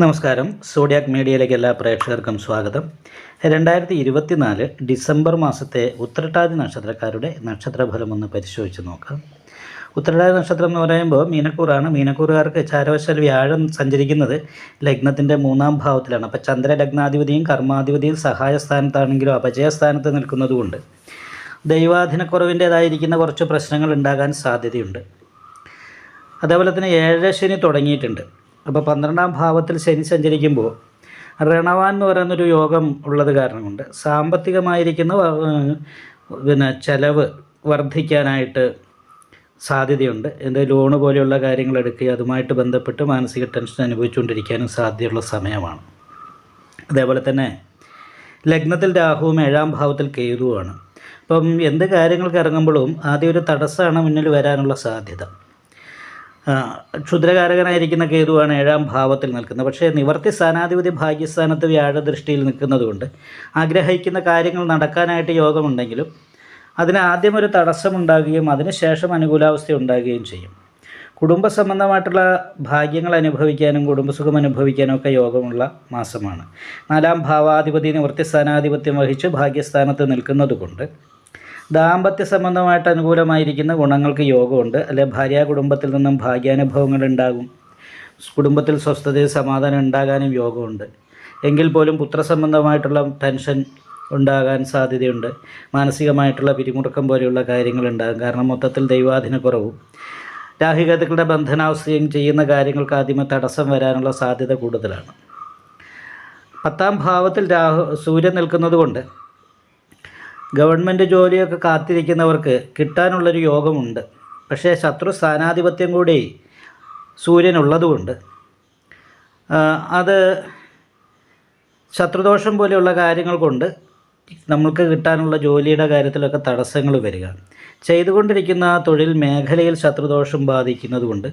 നമസ്കാരം. സോഡിയാക് മീഡിയയിലേക്ക് എല്ലാ പ്രേക്ഷകർക്കും സ്വാഗതം. രണ്ടായിരത്തി ഇരുപത്തിനാല് ഡിസംബർ മാസത്തെ ഉത്രട്ടാതി നക്ഷത്രക്കാരുടെ നക്ഷത്രഫലം ഒന്ന് പരിശോധിച്ച് നോക്കാം. ഉത്രട്ടാതി നക്ഷത്രം എന്ന് പറയുമ്പോൾ മീനക്കൂറാണ്. മീനക്കൂറുകാർക്ക് ചാരവശാൽ വ്യാഴം സഞ്ചരിക്കുന്നത് ലഗ്നത്തിന്റെ മൂന്നാം ഭാവത്തിലാണ്. അപ്പോൾ ചന്ദ്ര ലഗ്നാധിപതിയും കർമാധിപതിയും സഹായ സ്ഥാനത്താണെങ്കിലും അപജയസ്ഥാനത്ത് നിൽക്കുന്നതുകൊണ്ട് ദൈവാധീനക്കുറവിന്റേതായിരിക്കുന്ന കുറച്ച് പ്രശ്നങ്ങൾ ഉണ്ടാകാൻ സാധ്യതയുണ്ട്. അതേപോലെ തന്നെ ഏഴര ശനി തുടങ്ങിയിട്ടുണ്ട്. അപ്പോൾ പന്ത്രണ്ടാം ഭാവത്തിൽ ശനി സഞ്ചരിക്കുമ്പോൾ രണവാൻ എന്ന് പറയുന്നൊരു യോഗം ഉള്ളത് കാരണം കൊണ്ട് സാമ്പത്തികമായിരിക്കുന്ന പിന്നെ ചെലവ് വർദ്ധിക്കാനായിട്ട് സാധ്യതയുണ്ട്. എന്റെ ലോണ് പോലെയുള്ള കാര്യങ്ങൾ എടുക്കുക അതുമായിട്ട് ബന്ധപ്പെട്ട് മാനസിക ടെൻഷൻ അനുഭവിച്ചുകൊണ്ടിരിക്കാനും സാധ്യതയുള്ള സമയമാണ്. അതേപോലെ തന്നെ ലഗ്നത്തിൽ രാഹുവും ഏഴാം ഭാവത്തിൽ കേതുവാണ് അപ്പം എന്ത് കാര്യങ്ങൾക്ക് ഇറങ്ങുമ്പോഴും ആദ്യം ഒരു തടസ്സമാണ് മുന്നിൽ വരാനുള്ള സാധ്യത. ക്ഷുദ്രകാരകനായിരിക്കുന്ന കേതുവാണ് ഏഴാം ഭാവത്തിൽ നിൽക്കുന്നത്. പക്ഷേ നിവർത്തി സ്ഥാനാധിപതി ഭാഗ്യസ്ഥാനത്ത് വ്യാഴദൃഷ്ടിയിൽ നിൽക്കുന്നതുകൊണ്ട് ആഗ്രഹിക്കുന്ന കാര്യങ്ങൾ നടക്കാനായിട്ട് യോഗമുണ്ടെങ്കിലും അതിന് ആദ്യം ഒരു തടസ്സമുണ്ടാകുകയും അതിനുശേഷം അനുകൂലാവസ്ഥ ഉണ്ടാകുകയും ചെയ്യും. കുടുംബ സംബന്ധമായിട്ടുള്ള ഭാഗ്യങ്ങൾ അനുഭവിക്കാനും കുടുംബസുഖം അനുഭവിക്കാനും ഒക്കെ യോഗമുള്ള മാസമാണ്. നാലാം ഭാവാധിപതി നിവർത്തി സ്ഥാനാധിപത്യം വഹിച്ച് ഭാഗ്യസ്ഥാനത്ത് നിൽക്കുന്നത് കൊണ്ട് ദാമ്പത്യ സംബന്ധമായിട്ട് അനുകൂലമായിരിക്കുന്ന ഗുണങ്ങൾക്ക് യോഗമുണ്ട്. അല്ലെ ഭാര്യ കുടുംബത്തിൽ നിന്നും ഭാഗ്യാനുഭവങ്ങൾ ഉണ്ടാകും. കുടുംബത്തിൽ സ്വസ്ഥതയും സമാധാനം ഉണ്ടാകാനും യോഗമുണ്ട്. എങ്കിൽ പോലും പുത്രസംബന്ധമായിട്ടുള്ള ടെൻഷൻ ഉണ്ടാകാൻ സാധ്യതയുണ്ട്. മാനസികമായിട്ടുള്ള പിരിമുറുക്കം പോലെയുള്ള കാര്യങ്ങൾ ഉണ്ടാകും. കാരണം മൊത്തത്തിൽ ദൈവാധീനക്കുറവും രാഹികതകളുടെ ബന്ധനാവസ്ഥയും ചെയ്യുന്ന കാര്യങ്ങൾക്ക് ആദ്യമേ തടസ്സം വരാനുള്ള സാധ്യത കൂടുതലാണ്. പത്താം ഭാവത്തിൽ രാഹു സൂര്യൻ നിൽക്കുന്നത് കൊണ്ട് ഗവൺമെന്റ് ജോലിയൊക്കെ കാത്തിരിക്കുന്നവർക്ക് കിട്ടാനുള്ളൊരു യോഗമുണ്ട്. പക്ഷേ ശത്രു സ്ഥാനാധിപത്യം കൂടി സൂര്യനുള്ളതുകൊണ്ട്. അത് ശത്രുദോഷം പോലെയുള്ള കാര്യങ്ങൾ കൊണ്ട് നമ്മൾക്ക് കിട്ടാനുള്ള ജോലിയുടെ കാര്യത്തിലൊക്കെ തടസ്സങ്ങൾ വരിക. ചെയ്തുകൊണ്ടിരിക്കുന്ന തൊഴിൽ മേഖലയിൽ ശത്രുദോഷം ബാധിക്കുന്നതുകൊണ്ട്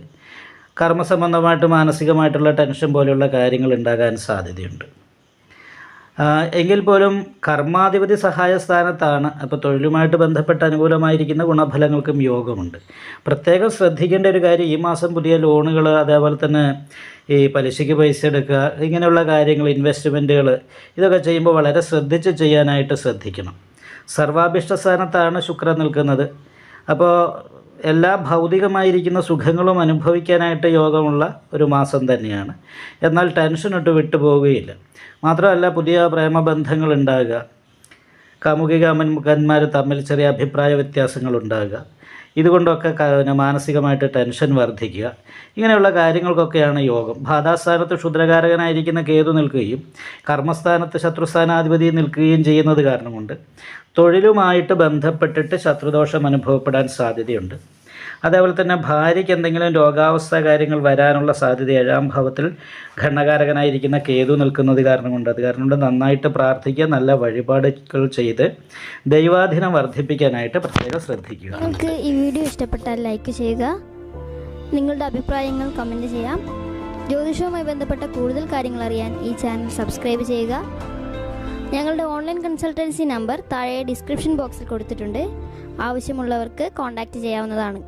കർമ്മസംബന്ധമായിട്ട് മാനസികമായിട്ടുള്ള ടെൻഷൻ പോലെയുള്ള കാര്യങ്ങൾ ഉണ്ടാകാൻ സാധ്യതയുണ്ട്. എങ്കിൽ പോലും കർമാധിപതി സഹായ സ്ഥാനത്താണ്. അപ്പോൾ തൊഴിലുമായിട്ട് ബന്ധപ്പെട്ട് അനുകൂലമായിരിക്കുന്ന ഗുണഫലങ്ങൾക്കും യോഗമുണ്ട്. പ്രത്യേകം ശ്രദ്ധിക്കേണ്ട ഒരു കാര്യം ഈ മാസം പുതിയ ലോണുകൾ അതേപോലെ തന്നെ ഈ പലിശയ്ക്ക് പൈസ എടുക്കുക ഇങ്ങനെയുള്ള കാര്യങ്ങൾ ഇൻവെസ്റ്റ്മെന്റുകൾ ഇതൊക്കെ ചെയ്യുമ്പോൾ വളരെ ശ്രദ്ധിച്ച് ചെയ്യാനായിട്ട് ശ്രദ്ധിക്കണം. സർവാഭിഷ്ട സ്ഥാനത്താണ് ശുക്രൻ നിൽക്കുന്നത്. അപ്പോൾ എല്ലാ ഭൗതികമായിരിക്കുന്ന സുഖങ്ങളും അനുഭവിക്കാനായിട്ട് യോഗമുള്ള ഒരു മാസം തന്നെയാണ്. എന്നാൽ ടെൻഷനിട്ട് വിട്ടുപോവുകയില്ല മാത്രമല്ല പുതിയ പ്രേമബന്ധങ്ങൾ ഉണ്ടാകുക. കാമുകിക മുൻമുഖന്മാർ തമ്മിൽ ചെറിയ അഭിപ്രായ വ്യത്യാസങ്ങൾ ഉണ്ടാകുക. ഇതുകൊണ്ടൊക്കെ മാനസികമായിട്ട് ടെൻഷൻ വർദ്ധിക്കുക. ഇങ്ങനെയുള്ള കാര്യങ്ങൾക്കൊക്കെയാണ് യോഗം. ഭാതാസ്ഥാനത്ത് ക്ഷുദ്രകാരകനായിരിക്കുന്ന കേതു നിൽക്കുകയും കർമ്മസ്ഥാനത്ത് ശത്രുസ്ഥാനാധിപതി നിൽക്കുകയും ചെയ്യുന്നത് കാരണമുണ്ട്. തൊഴിലുമായിട്ട് ബന്ധപ്പെട്ടിട്ട് ശത്രുദോഷം അനുഭവപ്പെടാൻ സാധ്യതയുണ്ട്. അതേപോലെ തന്നെ ഭാര്യയ്ക്ക് എന്തെങ്കിലും രോഗാവസ്ഥ കാര്യങ്ങൾ വരാനുള്ള സാധ്യത ഏഴാം ഭാവത്തിൽ ഘണ്ണകാരകനായിരിക്കുന്ന കേതു നിൽക്കുന്നത് കാരണം കൊണ്ട് അത് കാരണം കൊണ്ട് നന്നായിട്ട് പ്രാർത്ഥിക്കുക നല്ല വഴിപാടുകൾ ചെയ്ത് ദൈവാധീനം വർദ്ധിപ്പിക്കാനായിട്ട് പ്രത്യേകം ശ്രദ്ധിക്കുക. നിങ്ങൾക്ക് ഈ വീഡിയോ ഇഷ്ടപ്പെട്ടാൽ ലൈക്ക് ചെയ്യുക. നിങ്ങളുടെ അഭിപ്രായങ്ങൾ കമന്റ് ചെയ്യാം. ജ്യോതിഷവുമായി ബന്ധപ്പെട്ട കൂടുതൽ കാര്യങ്ങൾ അറിയാൻ ഈ ചാനൽ സബ്സ്ക്രൈബ് ചെയ്യുക. ഞങ്ങളുടെ ഓൺലൈൻ കൺസൾട്ടൻസി നമ്പർ താഴെ ഡിസ്ക്രിപ്ഷൻ ബോക്സിൽ കൊടുത്തിട്ടുണ്ട്. ആവശ്യമുള്ളവർക്ക് കോൺടാക്റ്റ് ചെയ്യാവുന്നതാണ്.